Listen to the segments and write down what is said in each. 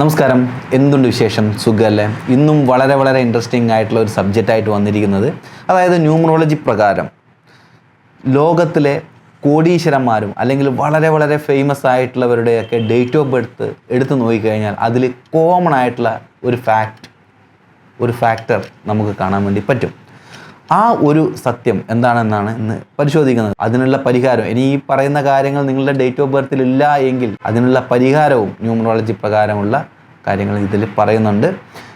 നമസ്കാരം. എന്തുണ്ട് വിശേഷം? സുഖമല്ലേ ഇന്നും വളരെ വളരെ ഇൻട്രസ്റ്റിംഗ് ആയിട്ടുള്ള ഒരു സബ്ജക്റ്റ് ആയിട്ട് വന്നിരിക്കുന്നത് അതായത് ന്യൂമറോളജി പ്രകാരം. ലോകത്തിലെ കോടീശ്വരന്മാരും അല്ലെങ്കിൽ വളരെ വളരെ ഫേമസ് ആയിട്ടുള്ളവരുടെയൊക്കെ ഡേറ്റ് ഓഫ് ബർത്ത് എടുത്തു നോക്കിക്കഴിഞ്ഞാൽ അതിൽ കോമൺ ആയിട്ടുള്ള ഒരു ഫാക്റ്റ് ഒരു ഫാക്ടർ നമുക്ക് കാണാൻ വേണ്ടി പറ്റും. ആ ഒരു സത്യം എന്താണെന്നാണ് ഇന്ന് പരിശോധിക്കുന്നത്. അതിനുള്ള പരിഹാരം ഇനി ഈ പറയുന്ന കാര്യങ്ങൾ നിങ്ങളുടെ ഡേറ്റ് ഓഫ് ബർത്തിൽ ഇല്ല എങ്കിൽ അതിനുള്ള പരിഹാരവും ന്യൂമറോളജി പ്രകാരമുള്ള കാര്യങ്ങൾ ഇതിൽ പറയുന്നുണ്ട്.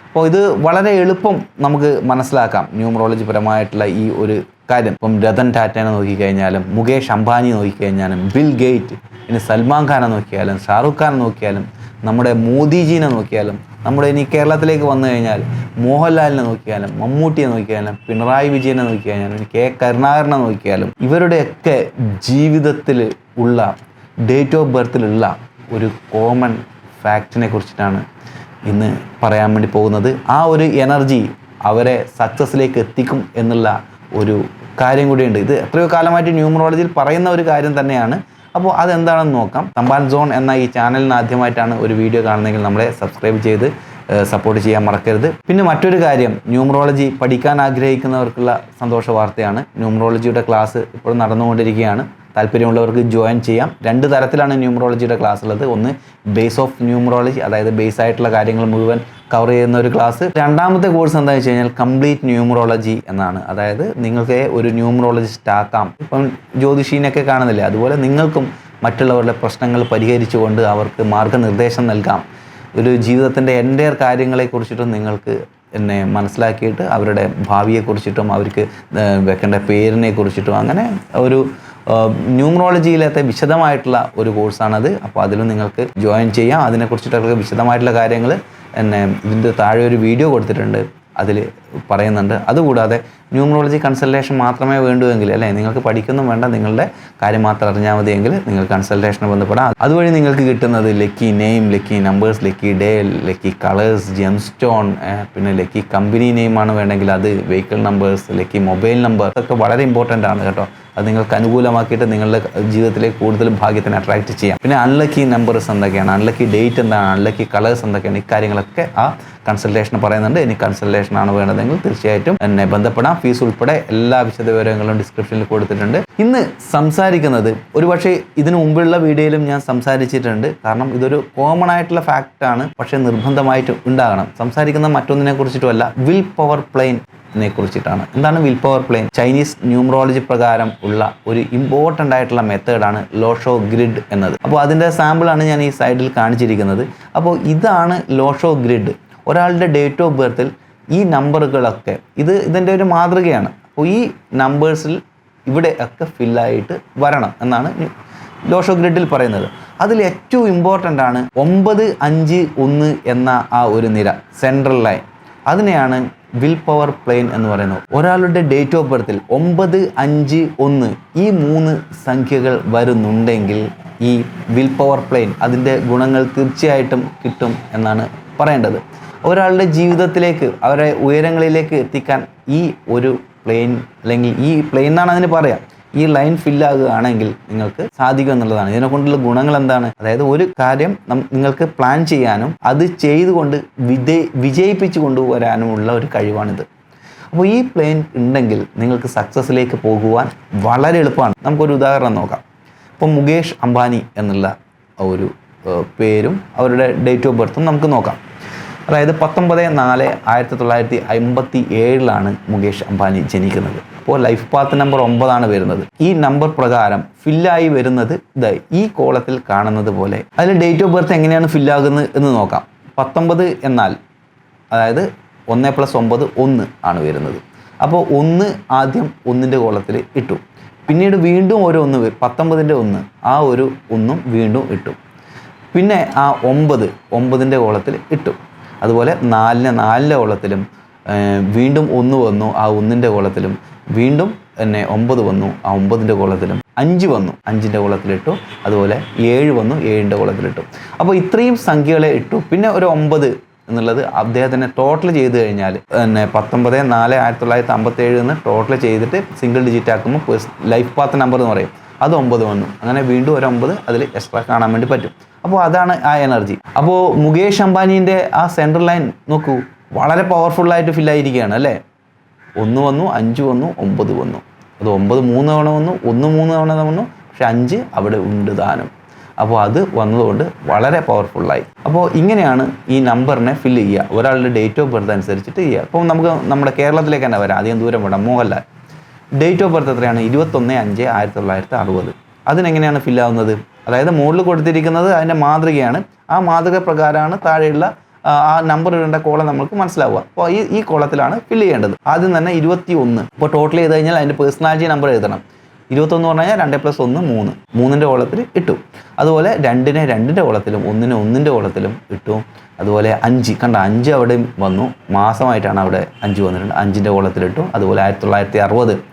അപ്പോൾ ഇത് വളരെ എളുപ്പം നമുക്ക് മനസ്സിലാക്കാം. ന്യൂമറോളജി പരമായിട്ടുള്ള ഈ ഒരു കാര്യം ഇപ്പം രതൻ ടാറ്റേനെ നോക്കിക്കഴിഞ്ഞാലും മുകേഷ് അംബാനി നോക്കിക്കഴിഞ്ഞാലും ബിൽ ഗേറ്റ് ഇനി സൽമാൻ ഖാനെ നോക്കിയാലും ഷാറുഖ് ഖാനെ നോക്കിയാലും നമ്മുടെ മോദിജീനെ നോക്കിയാലും നമ്മുടെ ഇനി കേരളത്തിലേക്ക് വന്നു കഴിഞ്ഞാൽ മോഹൻലാലിനെ നോക്കിയാലും മമ്മൂട്ടിയെ നോക്കിയാലും പിണറായി വിജയനെ നോക്കിക്കഴിഞ്ഞാലും കെ കരുണാകരനെ നോക്കിയാലും ഇവരുടെയൊക്കെ ജീവിതത്തിൽ ഉള്ള ഡേറ്റ് ഓഫ് ബർത്തിലുള്ള ഒരു കോമൺ ഫാക്റ്റിനെ കുറിച്ചിട്ടാണ് ഇന്ന് പറയാൻ വേണ്ടി പോകുന്നത്. ആ ഒരു എനർജി അവരെ സക്സസ്സിലേക്ക് എത്തിക്കും എന്നുള്ള ഒരു കാര്യം കൂടിയുണ്ട്. ഇത് എത്രയോ കാലമായിട്ട് ന്യൂമറോളജിയിൽ പറയുന്ന ഒരു കാര്യം തന്നെയാണ്. അപ്പോൾ അതെന്താണെന്ന് നോക്കാം. തമ്പാൻ സോൺ എന്ന ഈ ചാനലിന് ആദ്യമായിട്ടാണ് ഒരു വീഡിയോ കാണുന്നതെങ്കിൽ നമ്മളെ സബ്സ്ക്രൈബ് ചെയ്ത് സപ്പോർട്ട് ചെയ്യാൻ മറക്കരുത്. പിന്നെ മറ്റൊരു കാര്യം ന്യൂമറോളജി പഠിക്കാൻ ആഗ്രഹിക്കുന്നവർക്കുള്ള സന്തോഷ വാർത്തയാണ്. ന്യൂമറോളജിയുടെ ക്ലാസ് ഇപ്പോൾ നടന്നുകൊണ്ടിരിക്കുകയാണ്. താല്പര്യമുള്ളവർക്ക് ജോയിൻ ചെയ്യാം. രണ്ട് തരത്തിലാണ് ന്യൂമറോളജിയുടെ ക്ലാസ് ഉള്ളത്. ഒന്ന് ബേസ് ഓഫ് ന്യൂമറോളജി അതായത് ബേസ് ആയിട്ടുള്ള കാര്യങ്ങൾ മുഴുവൻ കവർ ചെയ്യുന്ന ഒരു ക്ലാസ് രണ്ടാമത്തെ കോഴ്സ് എന്താ വെച്ച് കഴിഞ്ഞാൽ കംപ്ലീറ്റ് ന്യൂമറോളജി എന്നാണ്. അതായത് നിങ്ങൾക്ക് ഒരു ന്യൂമറോളജിസ്റ്റ് ആക്കാം. ഇപ്പം ജ്യോതിഷീനൊക്കെ കാണുന്നില്ലേ? അതുപോലെ നിങ്ങൾക്കും മറ്റുള്ളവരുടെ പ്രശ്നങ്ങൾ പരിഹരിച്ചുകൊണ്ട് അവർക്ക് മാർഗനിർദ്ദേശം നൽകാം. ഒരു ജീവിതത്തിന്റെ എന്റെ കാര്യങ്ങളെക്കുറിച്ചിട്ടും നിങ്ങൾക്ക് എന്നെ മനസ്സിലാക്കിയിട്ട് അവരുടെ ഭാവിയെക്കുറിച്ചിട്ടും അവർക്ക് വെക്കേണ്ട പേരിനെ കുറിച്ചിട്ടും അങ്ങനെ ഒരു ന്യൂമറോളജിയിലത്തെ വിശദമായിട്ടുള്ള ഒരു കോഴ്സാണത് അപ്പോൾ അതിലും നിങ്ങൾക്ക് ജോയിൻ ചെയ്യാം. അതിനെക്കുറിച്ചിട്ടൊക്കെ വിശദമായിട്ടുള്ള കാര്യങ്ങൾ എന്നെ ഇതിന്റെ താഴെ ഒരു വീഡിയോ കൊടുത്തിട്ടുണ്ട്. അതിൽ പറയുന്നുണ്ട്. അതുകൂടാതെ ന്യൂമറോളജി കൺസൾട്ടേഷൻ മാത്രമേ വേണ്ടുവെങ്കിൽ അല്ലേ? നിങ്ങൾക്ക് പഠിക്കൊന്നും വേണ്ട നിങ്ങളുടെ കാര്യം മാത്രം അറിഞ്ഞാൽ മതിയെങ്കിൽ നിങ്ങൾ കൺസൾട്ടേഷന് ബന്ധപ്പെടാം. അതുവഴി നിങ്ങൾക്ക് കിട്ടുന്നത് lucky name lucky numbers lucky day lucky colours gem stone പിന്നെ ലക്കി കമ്പനി നെയിമാണ് വേണമെങ്കിൽ അത് vehicle numbers lucky mobile number ഒക്കെ വളരെ ഇമ്പോർട്ടന്റ് ആണ് കേട്ടോ. അത് നിങ്ങൾക്ക് അനുകൂലമാക്കിയിട്ട് നിങ്ങളുടെ ജീവിതത്തിലേക്ക് കൂടുതൽ ഭാഗ്യത്തിന് അട്രാക്റ്റ് ചെയ്യാം. പിന്നെ അൺലക്കി നമ്പേഴ്സ് എന്തൊക്കെയാണ്? അൺലക്കി ഡേറ്റ് എന്താണ്? അൺലക്കി കളേഴ്സ് എന്തൊക്കെയാണ്? ഇക്കാര്യങ്ങളൊക്കെ ആ കൺസൾട്ടേഷൻ പറയുന്നുണ്ട്. ഇനി കൺസൾട്ടേഷൻ ആണ് വേണ്ടതെങ്കിൽ തീർച്ചയായിട്ടും എന്നെ ബന്ധപ്പെടാം. ഫീസ് ഉൾപ്പെടെ എല്ലാ വിശദ വിവരങ്ങളും ഡിസ്ക്രിപ്ഷനിൽ കൊടുത്തിട്ടുണ്ട്. ഇന്ന് സംസാരിക്കുന്നത് ഒരുപക്ഷെ ഇതിനു മുമ്പുള്ള വീഡിയോയിലും ഞാൻ സംസാരിച്ചിട്ടുണ്ട്. കാരണം ഇതൊരു കോമൺ ആയിട്ടുള്ള ഫാക്റ്റ് ആണ്. പക്ഷേ നിർബന്ധമായിട്ട് ഉണ്ടാകണം. സംസാരിക്കുന്ന മറ്റൊന്നിനെ കുറിച്ചിട്ടുമല്ല വിൽ പവർ പ്ലെയിൻ കുറിച്ചിട്ടാണ്. എന്താണ് will power plane Chinese numerology പ്രകാരം ഉള്ള ഒരു ഇമ്പോർട്ടന്റ് ആയിട്ടുള്ള മെത്തേഡാണ് ലോഷോ ഗ്രിഡ് എന്നത്. അപ്പോൾ അതിന്റെ സാമ്പിളാണ് ഞാൻ ഈ സൈഡിൽ കാണിച്ചിരിക്കുന്നത്. അപ്പോൾ ഇതാണ് ലോഷോ ഗ്രിഡ്. ഒരാളുടെ ഡേറ്റ് ഓഫ് ബർത്തിൽ ഈ നമ്പറുകളൊക്കെ ഇത് ഇതിന്റെ ഒരു മാതൃകയാണ്. അപ്പോൾ ഈ നമ്പേഴ്സിൽ ഇവിടെ ഒക്കെ ഫില്ലായിട്ട് വരണം എന്നാണ് ലോഷോ ഗ്രിഡിൽ പറയുന്നത്. അതിൽ ഏറ്റവും ഇമ്പോർട്ടന്റ് ആണ് ഒമ്പത് അഞ്ച് ഒന്ന് എന്ന ആ ഒരു നിര സെൻട്രൽ ലൈൻ അതിനെയാണ് വിൽ പവർ പ്ലെയിൻ എന്ന് പറയുന്നത്. ഒരാളുടെ ഡേറ്റ് ഓഫ് ബർത്തിൽ ഒമ്പത് അഞ്ച് ഒന്ന് ഈ മൂന്ന് സംഖ്യകൾ വരുന്നുണ്ടെങ്കിൽ ഈ വിൽ പവർ പ്ലെയിൻ അതിന്റെ ഗുണങ്ങൾ തീർച്ചയായിട്ടും കിട്ടും എന്നാണ് പറയേണ്ടത്. ഒരാളുടെ ജീവിതത്തിലേക്ക് അവരെ ഉയരങ്ങളിലേക്ക് എത്തിക്കാൻ ഈ ഒരു പ്ലെയിൻ അല്ലെങ്കിൽ ഈ പ്ലെയിൻ എന്നാണ് അതിന് പറയാം. ഈ ലൈൻ ഫില്ലാകുകയാണെങ്കിൽ നിങ്ങൾക്ക് സാധിക്കും എന്നുള്ളതാണ്. ഇതിനെ കൊണ്ടുള്ള ഗുണങ്ങൾ എന്താണ്? അതായത് ഒരു കാര്യം നിങ്ങൾക്ക് പ്ലാൻ ചെയ്യാനും അത് ചെയ്തുകൊണ്ട് വിജയ വിജയിപ്പിച്ചു കൊണ്ടുവരാനുമുള്ള ഒരു കഴിവാണിത്. അപ്പോൾ ഈ പ്ലെയിൻ ഉണ്ടെങ്കിൽ നിങ്ങൾക്ക് സക്സസ്സിലേക്ക് പോകുവാൻ വളരെ എളുപ്പമാണ്. നമുക്കൊരു ഉദാഹരണം നോക്കാം. ഇപ്പം മുകേഷ് അംബാനി എന്നുള്ള ഒരു പേരും അവരുടെ ഡേറ്റ് ഓഫ് ബർത്തും നമുക്ക് നോക്കാം. അതായത് പത്തൊമ്പത് നാല് ആയിരത്തി തൊള്ളായിരത്തി അമ്പത്തി ഏഴിലാണ് മുകേഷ് അംബാനി ജനിക്കുന്നത്. അപ്പോൾ ലൈഫ് പാത്ത് നമ്പർ ഒമ്പതാണ് വരുന്നത്. ഈ നമ്പർ പ്രകാരം ഫില്ലായി വരുന്നത് ഇത് ഈ കോളത്തിൽ കാണുന്നത് പോലെ അതിൽ ഡേറ്റ് ഓഫ് ബർത്ത് എങ്ങനെയാണ് ഫില്ലാകുന്നത് എന്ന് നോക്കാം. പത്തൊമ്പത് എന്നാൽ അതായത് ഒന്ന് പ്ലസ് ഒമ്പത് ഒന്ന് ആണ് വരുന്നത്. അപ്പോൾ ഒന്ന് ആദ്യം ഒന്നിന്റെ കോളത്തിൽ ഇട്ടു. പിന്നീട് വീണ്ടും ഒരു ഒന്ന് പത്തൊമ്പതിന്റെ ഒന്ന് ആ ഒരു ഒന്നും വീണ്ടും ഇട്ടു. പിന്നെ ആ ഒമ്പത് ഒമ്പതിന്റെ കോളത്തിൽ ഇട്ടു. അതുപോലെ നാലിന് നാലിന്റെ കോളത്തിലും വീണ്ടും ഒന്ന് വന്നു ആ ഒന്നിന്റെ കോളത്തിലും വീണ്ടും എന്നെ ഒമ്പത് വന്നു ആ ഒമ്പതിന്റെ കോളത്തിലും അഞ്ച് വന്നു അഞ്ചിന്റെ കോളത്തിലിട്ടു അതുപോലെ ഏഴ് വന്നു ഏഴിന്റെ കോളത്തിലിട്ടു. അപ്പോൾ ഇത്രയും സംഖ്യകളെ ഇട്ടു. പിന്നെ ഒരു ഒമ്പത് എന്നുള്ളത് അദ്ദേഹത്തിനെ ടോട്ടൽ ചെയ്ത് കഴിഞ്ഞാൽ പിന്നെ പത്തൊമ്പത് നാല് ആയിരത്തി തൊള്ളായിരത്തി അമ്പത്തേഴ് എന്ന് ടോട്ടൽ ചെയ്തിട്ട് സിംഗിൾ ഡിജിറ്റ് ആക്കുമ്പോൾ ലൈഫ് പാത്ത് നമ്പർ എന്ന് പറയും. അത് ഒമ്പത് വന്നു. അങ്ങനെ വീണ്ടും ഒരു ഒമ്പത് അതിൽ എക്സ്ട്രാ കാണാൻ വേണ്ടി പറ്റും. അപ്പോൾ അതാണ് ആ എനർജി അപ്പോൾ മുകേഷ് അംബാനീന്റെ ആ സെൻട്രൽ ലൈൻ നോക്കൂ വളരെ പവർഫുള്ളായിട്ട് ഫില്ലായിരിക്കുകയാണ് അല്ലേ? ഒന്ന് വന്നു അഞ്ച് വന്നു ഒമ്പത് വന്നു. അത് ഒമ്പത് മൂന്ന് തവണ വന്നു ഒന്ന് മൂന്ന് തവണ വന്നു പക്ഷെ അഞ്ച് അവിടെ ഉണ്ട് ദാനം അപ്പോൾ അത് വന്നതുകൊണ്ട് വളരെ പവർഫുള്ളായി അപ്പോൾ ഇങ്ങനെയാണ് ഈ നമ്പറിനെ ഫില്ല് ചെയ്യുക. ഒരാളുടെ ഡേറ്റ് ഓഫ് ബർത്ത് അനുസരിച്ചിട്ട് ചെയ്യുക. അപ്പോൾ നമുക്ക് നമ്മുടെ കേരളത്തിലേക്ക് തന്നെ വരാം. അധികം ദൂരം വേണം മോഹൻലാൽ. ഡേറ്റ് ഓഫ് ബർത്ത് എത്രയാണ്? ഇരുപത്തൊന്ന് അഞ്ച് ആയിരത്തി തൊള്ളായിരത്തി അറുപത് അതിനെങ്ങനെയാണ് ഫില്ലാവുന്നത് അതായത് മുകളിൽ കൊടുത്തിരിക്കുന്നത് അതിന്റെ മാതൃകയാണ്. ആ മാതൃക പ്രകാരമാണ് താഴെയുള്ള ആ, നമ്പർ ഇടേണ്ട കോളം നമുക്ക് മനസ്സിലാവുക. അപ്പോൾ ഈ ഈ കോളത്തിലാണ് ഫില്ല് ചെയ്യേണ്ടത്. ആദ്യം തന്നെ ഇരുപത്തി ഒന്ന് ഇപ്പോൾ ടോട്ടൽ ചെയ്ത് കഴിഞ്ഞാൽ അതിന്റെ പേഴ്സണാലിറ്റി നമ്പർ എഴുതണം. ഇരുപത്തൊന്ന് പറഞ്ഞു കഴിഞ്ഞാൽ രണ്ട് പ്ലസ് ഒന്ന് മൂന്ന്. മൂന്നിന്റെ കോളത്തിൽ ഇട്ടു. അതുപോലെ രണ്ടിനെ രണ്ടിന്റെ കോളത്തിലും ഒന്നിനെ ഒന്നിന്റെ കോളത്തിലും ഇട്ടു. അതുപോലെ അഞ്ച്. കണ്ട അഞ്ച് അവിടെ വന്നു. മാസമായിട്ടാണ് അവിടെ അഞ്ച് വന്നിട്ടുണ്ട്. അഞ്ചിന്റെ കോളത്തിലിട്ടു. അതുപോലെ ആയിരത്തി തൊള്ളായിരത്തി അറുപത്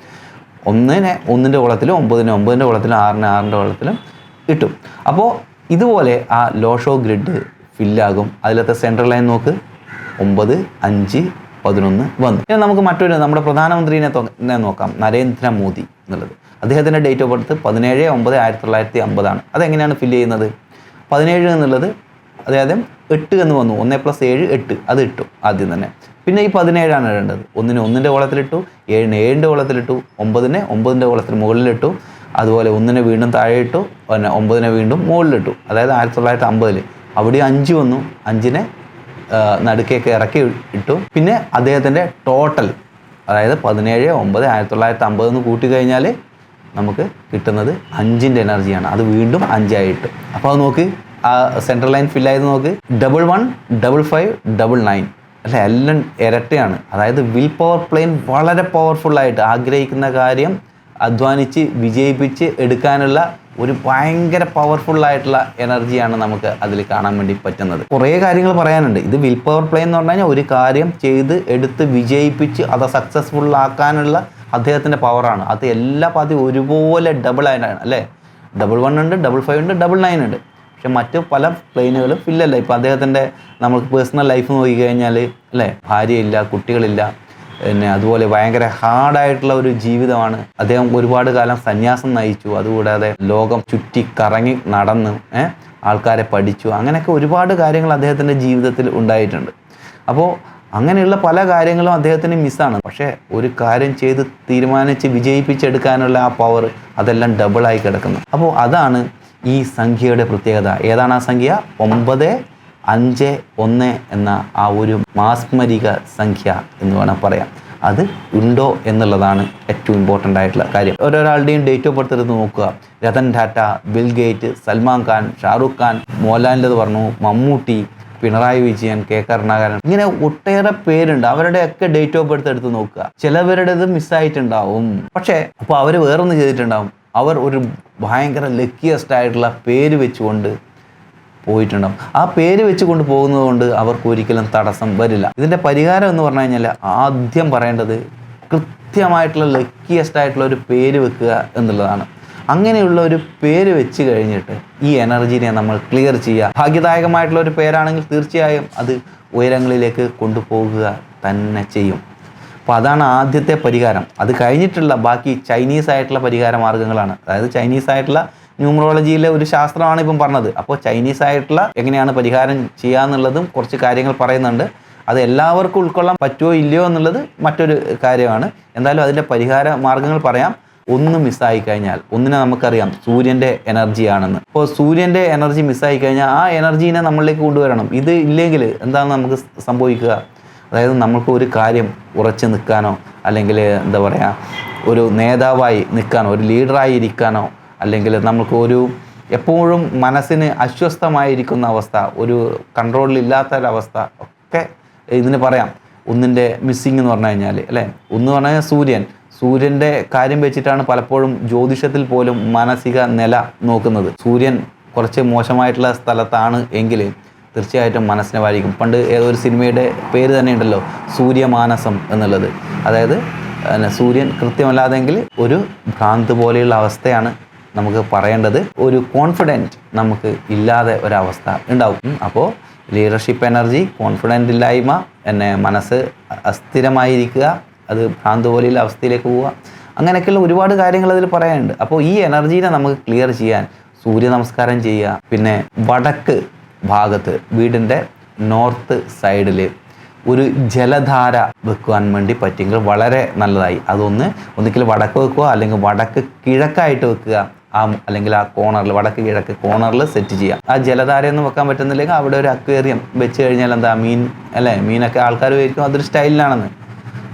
ഒന്നിനെ ഒന്നിന്റെ കുളത്തിലും ഒമ്പതിന് ഒമ്പതിന്റെ കുളത്തിലും ആറിന് ആറിന്റെ കുളത്തിലും ഇട്ടു. അപ്പോൾ ഇതുപോലെ ആ ലോഷോ ഗ്രിഡ് ഫില്ലാകും. അതിലത്തെ സെൻട്രൽ ലൈൻ നോക്ക്. ഒമ്പത് അഞ്ച് പതിനൊന്ന് വന്നു. ഇനി നമുക്ക് മറ്റൊരു നമ്മുടെ പ്രധാനമന്ത്രിനെ നോക്കാം നോക്കാം. നരേന്ദ്രമോദി എന്നുള്ളത്. അദ്ദേഹത്തിന്റെ ഡേറ്റ് ഓഫ് ബർത്ത് പതിനേഴ് ഒമ്പത് ആയിരത്തി തൊള്ളായിരത്തി അമ്പതാണ്. അതെങ്ങനെയാണ് ഫില്ല് ചെയ്യുന്നത്? പതിനേഴ് എന്നുള്ളത് അതായത് എട്ട് എന്ന് വന്നു. ഒന്ന് പ്ലസ് ഏഴ് എട്ട്. അത് ഇട്ടു ആദ്യം തന്നെ. പിന്നെ ഈ പതിനേഴാണ് ഇടേണ്ടത്. ഒന്നിനെ ഒന്നിന്റെ കോളത്തിലിട്ടു ഏഴിന് ഏഴിന്റെ കോളത്തിലിട്ടു ഒമ്പതിനെ ഒമ്പതിന്റെ കോളത്തിന് മുകളിലിട്ടു അതുപോലെ ഒന്നിനെ വീണ്ടും താഴെ ഇട്ടു പിന്നെ ഒമ്പതിനെ വീണ്ടും മുകളിലിട്ടു. അതായത് ആയിരത്തി തൊള്ളായിരത്തി അമ്പതിൽ അവിടെ അഞ്ച് വന്നു. അഞ്ചിനെ നടുക്കേക്ക് ഇറക്കി ഇട്ടു. പിന്നെ അദ്ദേഹത്തിന്റെ ടോട്ടൽ അതായത് പതിനേഴ് ഒമ്പത് ആയിരത്തി തൊള്ളായിരത്തി അമ്പത് എന്ന് കൂട്ടി കഴിഞ്ഞാൽ നമുക്ക് കിട്ടുന്നത് അഞ്ചിന്റെ എനർജിയാണ്. അത് വീണ്ടും അഞ്ചായിട്ട്. അപ്പോൾ അത് നോക്ക്. ആ സെൻട്രൽ ലൈൻ ഫിൽ ആയത് നോക്ക്. Double one double five double nine. അല്ല എല്ലാം ഇരട്ടയാണ്. അതായത് വിൽ പവർ പ്ലെയിൻ വളരെ പവർഫുള്ളായിട്ട് ആഗ്രഹിക്കുന്ന കാര്യം അധ്വാനിച്ച് വിജയിപ്പിച്ച് എടുക്കാനുള്ള ഒരു ഭയങ്കര പവർഫുള്ളായിട്ടുള്ള എനർജിയാണ് നമുക്ക് അതിൽ കാണാൻ വേണ്ടി പറ്റുന്നത്. കുറേ കാര്യങ്ങൾ പറയാനുണ്ട്. ഇത് വിൽ പവർ പ്ലെയിൻ എന്ന് പറഞ്ഞു കഴിഞ്ഞാൽ ഒരു കാര്യം ചെയ്ത് എടുത്ത് വിജയിപ്പിച്ച് അത് സക്സസ്ഫുൾ ആക്കാനുള്ള അദ്ദേഹത്തിന്റെ പവറാണ് അത് എല്ലാ പാതി ഒരുപോലെ ഡബിൾ ആയിട്ടാണ് അല്ലേ? ഡബിൾ വൺ ഉണ്ട് ഡബിൾ ഫൈവ് ഉണ്ട് ഡബിൾ നയൻ ഉണ്ട്. പക്ഷെ മറ്റ് പല പ്ലെയിനുകളും ഫില്ലല്ല ഇപ്പോൾ അദ്ദേഹത്തിന്റെ നമുക്ക് പേഴ്സണൽ ലൈഫ് നോക്കിക്കഴിഞ്ഞാൽ അല്ലേ? ഭാര്യയില്ല കുട്ടികളില്ല. പിന്നെ അതുപോലെ ഭയങ്കര ഹാർഡായിട്ടുള്ള ഒരു ജീവിതമാണ്. അദ്ദേഹം ഒരുപാട് കാലം സന്യാസം നയിച്ചു. അതുകൂടാതെ ലോകം ചുറ്റി കറങ്ങി നടന്ന് ആൾക്കാരെ പഠിച്ചു. അങ്ങനെയൊക്കെ ഒരുപാട് കാര്യങ്ങൾ അദ്ദേഹത്തിന്റെ ജീവിതത്തിൽ ഉണ്ടായിട്ടുണ്ട്. അപ്പോൾ അങ്ങനെയുള്ള പല കാര്യങ്ങളും അദ്ദേഹത്തിന് മിസ്സാണ് പക്ഷേ ഒരു കാര്യം ചെയ്ത് തീരുമാനിച്ച് വിജയിപ്പിച്ചെടുക്കാനുള്ള ആ പവർ അതെല്ലാം ഡബിളായി കിടക്കുന്നു. അപ്പോൾ അതാണ് ഈ സംഖ്യയുടെ പ്രത്യേകത. ഏതാണ് ആ സംഖ്യ? ഒമ്പത് അഞ്ച് ഒന്ന് എന്ന ആ ഒരു മാസ്മരിക സംഖ്യ എന്ന് വേണം പറയാം അത് ഉണ്ടോ എന്നുള്ളതാണ് ഏറ്റവും ഇമ്പോർട്ടന്റ് ആയിട്ടുള്ള കാര്യം. ഓരോരാളുടെയും ഡേറ്റ് ഓഫ് ബർത്ത് എടുത്ത് നോക്കുക. രതൻ ടാറ്റ ബിൽ ഗേറ്റ് സൽമാൻ ഖാൻ ഷാറുഖ് ഖാൻ മോഹൻലാലിന്റെത് പറഞ്ഞു മമ്മൂട്ടി പിണറായി വിജയൻ കെ കരുണാകരൻ. ഇങ്ങനെ ഒട്ടേറെ പേരുണ്ട്. അവരുടെയൊക്കെ ഡേറ്റ് ഓഫ് ബർത്ത് എടുത്ത് നോക്കുക. ചിലവരുടേത് മിസ്സായിട്ടുണ്ടാവും പക്ഷേ അപ്പോൾ അവർ വേറൊന്ന് ചെയ്തിട്ടുണ്ടാവും. അവർ ഒരു ഭയങ്കര ലക്കിയസ്റ്റ് ആയിട്ടുള്ള പേര് വെച്ചുകൊണ്ട് പോയിട്ടുണ്ടാവും. ആ പേര് വെച്ചുകൊണ്ട് പോകുന്നത് കൊണ്ട് അവർക്ക് ഒരിക്കലും തടസ്സം വരില്ല. ഇതിന്റെ പരിഹാരം എന്ന് പറഞ്ഞു കഴിഞ്ഞാൽ ആദ്യം പറയേണ്ടത് കൃത്യമായിട്ടുള്ള ലക്കിയസ്റ്റ് ആയിട്ടുള്ള ഒരു പേര് വെക്കുക എന്നുള്ളതാണ്. അങ്ങനെയുള്ള ഒരു പേര് വെച്ച് കഴിഞ്ഞിട്ട് ഈ എനർജീനെ നമ്മൾ ക്ലിയർ ചെയ്യുക. ഭാഗ്യദായകമായിട്ടുള്ള ഒരു പേരാണെങ്കിൽ തീർച്ചയായും അത് ഉയരങ്ങളിലേക്ക് കൊണ്ടുപോകുക തന്നെ ചെയ്യും. അപ്പോൾ അതാണ് ആദ്യത്തെ പരിഹാരം. അത് കഴിഞ്ഞിട്ടുള്ള ബാക്കി ചൈനീസ് ആയിട്ടുള്ള പരിഹാര മാർഗങ്ങളാണ് അതായത് ചൈനീസ് ആയിട്ടുള്ള ന്യൂമറോളജിയിലെ ഒരു ശാസ്ത്രമാണ് ഇപ്പം പറഞ്ഞത്. അപ്പോൾ ചൈനീസ് ആയിട്ടുള്ള എങ്ങനെയാണ് പരിഹാരം ചെയ്യുക എന്നുള്ളതും കുറച്ച് കാര്യങ്ങൾ പറയുന്നുണ്ട്. അത് എല്ലാവർക്കും ഉൾക്കൊള്ളാൻ പറ്റുമോ ഇല്ലയോ എന്നുള്ളത് മറ്റൊരു കാര്യമാണ്. എന്തായാലും അതിന്റെ പരിഹാര മാർഗങ്ങൾ പറയാം. ഒന്ന് മിസ്സായി കഴിഞ്ഞാൽ ഒന്നിനെ നമുക്കറിയാം സൂര്യന്റെ എനർജിയാണെന്ന് അപ്പോൾ സൂര്യന്റെ എനർജി മിസ്സായി കഴിഞ്ഞാൽ ആ എനർജീനെ നമ്മളിലേക്ക് കൊണ്ടുവരണം. ഇത് ഇല്ലെങ്കിൽ എന്താണ് നമുക്ക് സംഭവിക്കുക? അതായത് നമ്മൾക്ക് ഒരു കാര്യം ഉറച്ചു നിൽക്കാനോ അല്ലെങ്കിൽ എന്താ പറയുക ഒരു നേതാവായി നിൽക്കാനോ ഒരു ലീഡറായി ഇരിക്കാനോ അല്ലെങ്കിൽ നമുക്ക് ഒരു എപ്പോഴും മനസ്സിന് അസ്വസ്ഥമായിരിക്കുന്ന അവസ്ഥ ഒരു കൺട്രോളിലില്ലാത്ത ഒരവസ്ഥ ഒക്കെ ഇതിന് പറയാം. ഒന്നിന്റെ മിസ്സിങ് എന്ന് പറഞ്ഞു കഴിഞ്ഞാൽ അല്ലേ? ഒന്ന് പറഞ്ഞാൽ സൂര്യൻ. സൂര്യന്റെ കാര്യം വെച്ചിട്ടാണ് പലപ്പോഴും ജ്യോതിഷത്തിൽ പോലും മാനസിക നില നോക്കുന്നത്. സൂര്യൻ കുറച്ച് മോശമായിട്ടുള്ള സ്ഥലത്താണ് എങ്കിൽ തീർച്ചയായിട്ടും മനസ്സിനെ ബാധിക്കും പണ്ട് ഏതൊരു സിനിമയുടെ പേര് തന്നെ ഉണ്ടല്ലോ സൂര്യമാനസം എന്നുള്ളത്. അതായത് സൂര്യൻ കൃത്യമല്ലാതെങ്കിൽ ഒരു ഭ്രാന്ത് പോലെയുള്ള അവസ്ഥയാണ് നമുക്ക് പറയേണ്ടത്. ഒരു കോൺഫിഡന്റ് നമുക്ക് ഇല്ലാതെ ഒരവസ്ഥ ഉണ്ടാവും. അപ്പോൾ ലീഡർഷിപ്പ് എനർജി കോൺഫിഡന്റ് ഇല്ലായ്മ എന്നെ മനസ്സ് അസ്ഥിരമായിരിക്കുക അത് ഭ്രാന്ത് പോലെയുള്ള അവസ്ഥയിലേക്ക് പോവുക. അങ്ങനെയൊക്കെയുള്ള ഒരുപാട് കാര്യങ്ങൾ അതിൽ പറയാനുണ്ട്. അപ്പോൾ ഈ എനർജീനെ നമുക്ക് ക്ലിയർ ചെയ്യാൻ സൂര്യ നമസ്കാരം ചെയ്യുക പിന്നെ വടക്ക് ഭാഗത്ത് വീടിന്റെ നോർത്ത് സൈഡിൽ ഒരു ജലധാര വെക്കുവാൻ വേണ്ടി പറ്റിയെങ്കിൽ വളരെ നല്ലതായി. അതൊന്ന് ഒന്നിക്കൽ വടക്ക് വെക്കുക അല്ലെങ്കിൽ വടക്ക് കിഴക്കായിട്ട് വെക്കുക. ആ അല്ലെങ്കിൽ ആ കോണറിൽ വടക്ക് കിഴക്ക് കോണറിൽ സെറ്റ് ചെയ്യാം ആ ജലധാരയൊന്നും വെക്കാൻ പറ്റുന്നില്ലെങ്കിൽ അവിടെ ഒരു അക്വേറിയം വെച്ച് കഴിഞ്ഞാൽ എന്താ മീൻ അല്ലേ? മീനൊക്കെ ആൾക്കാർ ഉപയോഗിക്കും. അതൊരു സ്റ്റൈലിലാണെന്ന്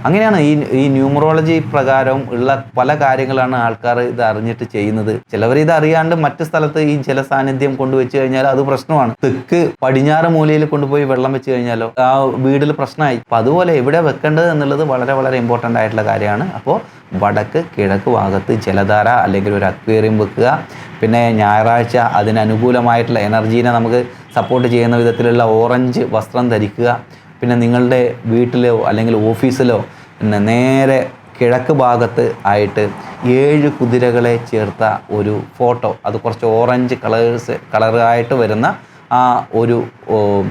അങ്ങനെയാണ് ഈ ഈ ന്യൂമറോളജി പ്രകാരം ഉള്ള പല കാര്യങ്ങളാണ് ആൾക്കാർ ഇത് അറിഞ്ഞിട്ട് ചെയ്യുന്നത്. ചിലവർ ഇത് അറിയാണ്ട് മറ്റ് സ്ഥലത്ത് ഈ ജലസാന്നിധ്യം കൊണ്ടുവച്ച് കഴിഞ്ഞാൽ അത് പ്രശ്നമാണ്. തെക്ക് പടിഞ്ഞാറ് മൂലയിൽ കൊണ്ടുപോയി വെള്ളം വെച്ച് കഴിഞ്ഞാലോ ആ വീടിൽ പ്രശ്നമായി. അപ്പൊ അതുപോലെ എവിടെ വെക്കേണ്ടത് എന്നുള്ളത് വളരെ വളരെ ഇമ്പോർട്ടന്റ് ആയിട്ടുള്ള കാര്യമാണ്. അപ്പോൾ വടക്ക് കിഴക്ക് ഭാഗത്ത് ജലധാര അല്ലെങ്കിൽ ഒരു അക്വേറിയം വെക്കുക. പിന്നെ ഞായറാഴ്ച അതിനനുകൂലമായിട്ടുള്ള എനർജീനെ നമുക്ക് സപ്പോർട്ട് ചെയ്യുന്ന വിധത്തിലുള്ള ഓറഞ്ച് വസ്ത്രം ധരിക്കുക. പിന്നെ നിങ്ങളുടെ വീട്ടിലോ അല്ലെങ്കിൽ ഓഫീസിലോ പിന്നെ നേരെ കിഴക്ക് ഭാഗത്ത് ആയിട്ട് ഏഴ് കുതിരകളെ ചേർത്ത ഒരു ഫോട്ടോ അത് കുറച്ച് ഓറഞ്ച് കളേഴ്സ് കളറായിട്ട് വരുന്ന ആ ഒരു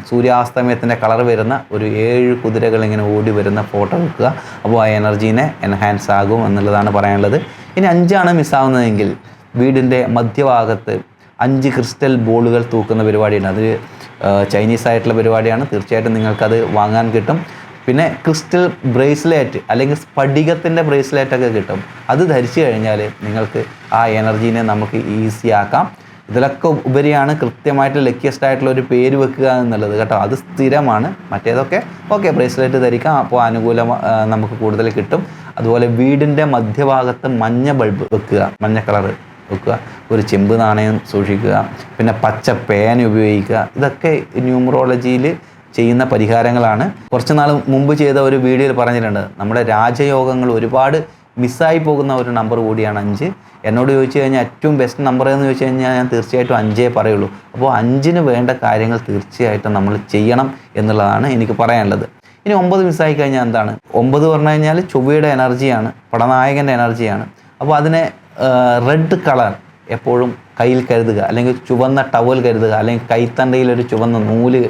സൂര്യാസ്തമയത്തിന്റെ കളർ വരുന്ന ഒരു ഏഴ് കുതിരകൾ ഇങ്ങനെ ഓടി വരുന്ന ഫോട്ടോ വെക്കുക. അപ്പോൾ ആ എനർജീനെ എൻഹാൻസ് ആകും എന്നുള്ളതാണ് പറയാനുള്ളത്. ഇനി അഞ്ചാണ് മിസ്സാവുന്നതെങ്കിൽ വീടിന്റെ മധ്യഭാഗത്ത് അഞ്ച് ക്രിസ്റ്റൽ ബോളുകൾ തൂക്കുന്ന പരിപാടിയുണ്ട്. അത് ചൈനീസ് ആയിട്ടുള്ള പരിപാടിയാണ്. തീർച്ചയായിട്ടും നിങ്ങൾക്കത് വാങ്ങാൻ കിട്ടും. പിന്നെ ക്രിസ്റ്റൽ ബ്രേസ്ലെറ്റ് അല്ലെങ്കിൽ സ്ഫടികത്തിന്റെ ബ്രേസ്ലെറ്റ് ഒക്കെ കിട്ടും. അത് ധരിച്ചു കഴിഞ്ഞാൽ നിങ്ങൾക്ക് ആ എനർജീനെ നമുക്ക് ഈസി ആക്കാം. ഇതിലൊക്കെ ഉപരിയാണ് കൃത്യമായിട്ട് ലക്കിയസ്റ്റ് ആയിട്ടുള്ള ഒരു പേര് വെക്കുക എന്നുള്ളത് കേട്ടോ. അത് സ്ഥിരമാണ്. മറ്റേതൊക്കെ ഓക്കെ ബ്രേസ്ലെറ്റ് ധരിക്കാം. അപ്പോൾ അനുകൂലം നമുക്ക് കൂടുതൽ കിട്ടും. അതുപോലെ വീടിന്റെ മധ്യഭാഗത്ത് മഞ്ഞ ബൾബ് വെക്കുക മഞ്ഞ കളറ്. വെക്കുക. ഒരു ചെമ്പ് നാണയം സൂക്ഷിക്കുക. പിന്നെ പച്ച പേന ഉപയോഗിക്കുക. ഇതൊക്കെ ന്യൂമറോളജിയിൽ ചെയ്യുന്ന പരിഹാരങ്ങളാണ്. കുറച്ച് നാൾ മുമ്പ് ചെയ്ത ഒരു വീഡിയോയിൽ പറഞ്ഞിട്ടുണ്ട്. നമ്മുടെ രാജയോഗങ്ങൾ ഒരുപാട് മിസ്സായി പോകുന്ന ഒരു നമ്പർ കൂടിയാണ് അഞ്ച്. എന്നോട് ചോദിച്ചു കഴിഞ്ഞാൽ ഏറ്റവും ബെസ്റ്റ് നമ്പർ എന്ന് ചോദിച്ചു കഴിഞ്ഞാൽ ഞാൻ തീർച്ചയായിട്ടും അഞ്ചേ പറയുള്ളൂ. അപ്പോൾ അഞ്ചിന് വേണ്ട കാര്യങ്ങൾ തീർച്ചയായിട്ടും നമ്മൾ ചെയ്യണം എന്നുള്ളതാണ് എനിക്ക് പറയാനുള്ളത്. ഇനി ഒമ്പത് മിസ്സായി കഴിഞ്ഞാൽ എന്താണ്? ഒമ്പത് പറഞ്ഞു കഴിഞ്ഞാൽ ചൊവ്വയുടെ എനർജിയാണ് പടനായകന്റെ എനർജിയാണ് അപ്പോൾ അതിനെ റെഡ് കളർ എപ്പോഴും കയ്യിൽ കരുതുക അല്ലെങ്കിൽ ചുവന്ന ടവൽ കരുതുക അല്ലെങ്കിൽ കൈത്തണ്ടയിൽ ഒരു ചുവന്ന നൂൽ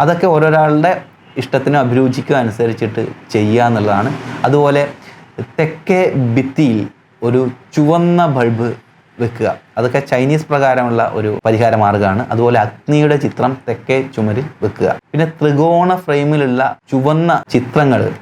അതൊക്കെ ഓരോരാളുടെ ഇഷ്ടത്തിനും അഭിരുചിക്കും അനുസരിച്ചിട്ട് ചെയ്യുക എന്നുള്ളതാണ്. അതുപോലെ തെക്കേ ഭിത്തിയിൽ ഒരു ചുവന്ന ബൾബ് വെക്കുക. അതൊക്കെ ചൈനീസ് പ്രകാരമുള്ള ഒരു പരിഹാര മാർഗമാണ്. അതുപോലെ അഗ്നിയുടെ ചിത്രം തെക്കേ ചുമരിൽ വെക്കുക. പിന്നെ ത്രികോണ ഫ്രെയിമിലുള്ള ചുവന്ന ചിത്രങ്ങൾ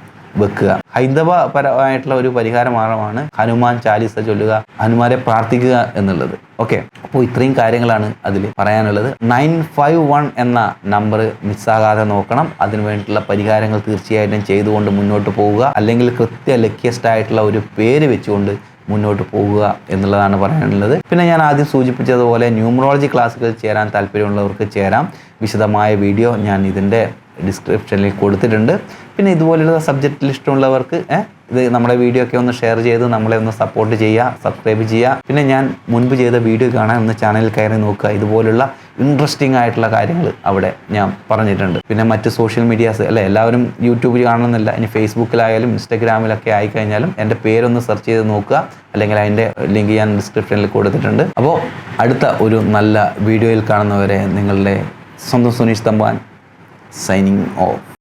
വെക്കുക. ഹൈന്ദവ പരമായിട്ടുള്ള ഒരു പരിഹാര മാർഗമാണ് ഹനുമാൻ ചാലിസ ചൊല്ലുക ഹനുമാരെ പ്രാർത്ഥിക്കുക എന്നുള്ളത്. ഓക്കെ അപ്പോൾ ഇത്രയും കാര്യങ്ങളാണ് അതിൽ പറയാനുള്ളത്. നയൻ ഫൈവ് വൺ എന്ന നമ്പർ മിസ്സാകാതെ നോക്കണം. അതിനു വേണ്ടിയിട്ടുള്ള പരിഹാരങ്ങൾ തീർച്ചയായിട്ടും ചെയ്തുകൊണ്ട് മുന്നോട്ട് പോവുക. അല്ലെങ്കിൽ കൃത്യ ലക്കിയസ്റ്റ് ആയിട്ടുള്ള ഒരു പേര് വെച്ചുകൊണ്ട് മുന്നോട്ട് പോവുക എന്നുള്ളതാണ് പറയാനുള്ളത്. പിന്നെ ഞാൻ ആദ്യം സൂചിപ്പിച്ചതുപോലെ ന്യൂമറോളജി ക്ലാസ്സുകൾ ചേരാൻ താല്പര്യമുള്ളവർക്ക് ചേരാം. വിശദമായ വീഡിയോ ഞാൻ ഇതിന്റെ ഡിസ്ക്രിപ്ഷനിൽ കൊടുത്തിട്ടുണ്ട്. പിന്നെ ഇതുപോലെയുള്ള സബ്ജക്റ്റിൽ ഇഷ്ടമുള്ളവർക്ക് ഇത് നമ്മുടെ വീഡിയോ ഒക്കെ ഒന്ന് ഷെയർ ചെയ്ത് നമ്മളെ ഒന്ന് സപ്പോർട്ട് ചെയ്യുക സബ്സ്ക്രൈബ് ചെയ്യുക. പിന്നെ ഞാൻ മുൻപ് ചെയ്ത വീഡിയോ കാണാൻ ഒന്ന് ചാനലിൽ കയറി നോക്കുക. ഇതുപോലുള്ള ഇൻട്രസ്റ്റിംഗ് ആയിട്ടുള്ള കാര്യങ്ങൾ അവിടെ ഞാൻ പറഞ്ഞിട്ടുണ്ട്. പിന്നെ മറ്റ് സോഷ്യൽ മീഡിയാസ് അല്ലെ എല്ലാവരും യൂട്യൂബിൽ കാണണമെന്നില്ല. ഇനി ഫേസ്ബുക്കിലായാലും ഇൻസ്റ്റാഗ്രാമിലൊക്കെ ആയിക്കഴിഞ്ഞാലും എന്റെ പേരൊന്ന് സെർച്ച് ചെയ്ത് നോക്കുക. അല്ലെങ്കിൽ അതിന്റെ ലിങ്ക് ഞാൻ ഡിസ്ക്രിപ്ഷനിൽ കൊടുത്തിട്ടുണ്ട്. അപ്പോൾ അടുത്ത ഒരു നല്ല വീഡിയോയിൽ കാണുന്നവരെ നിങ്ങളുടെ സ്വന്തം സുനീഷ് തമ്പാൻ സൈനിങ് ഓഫ്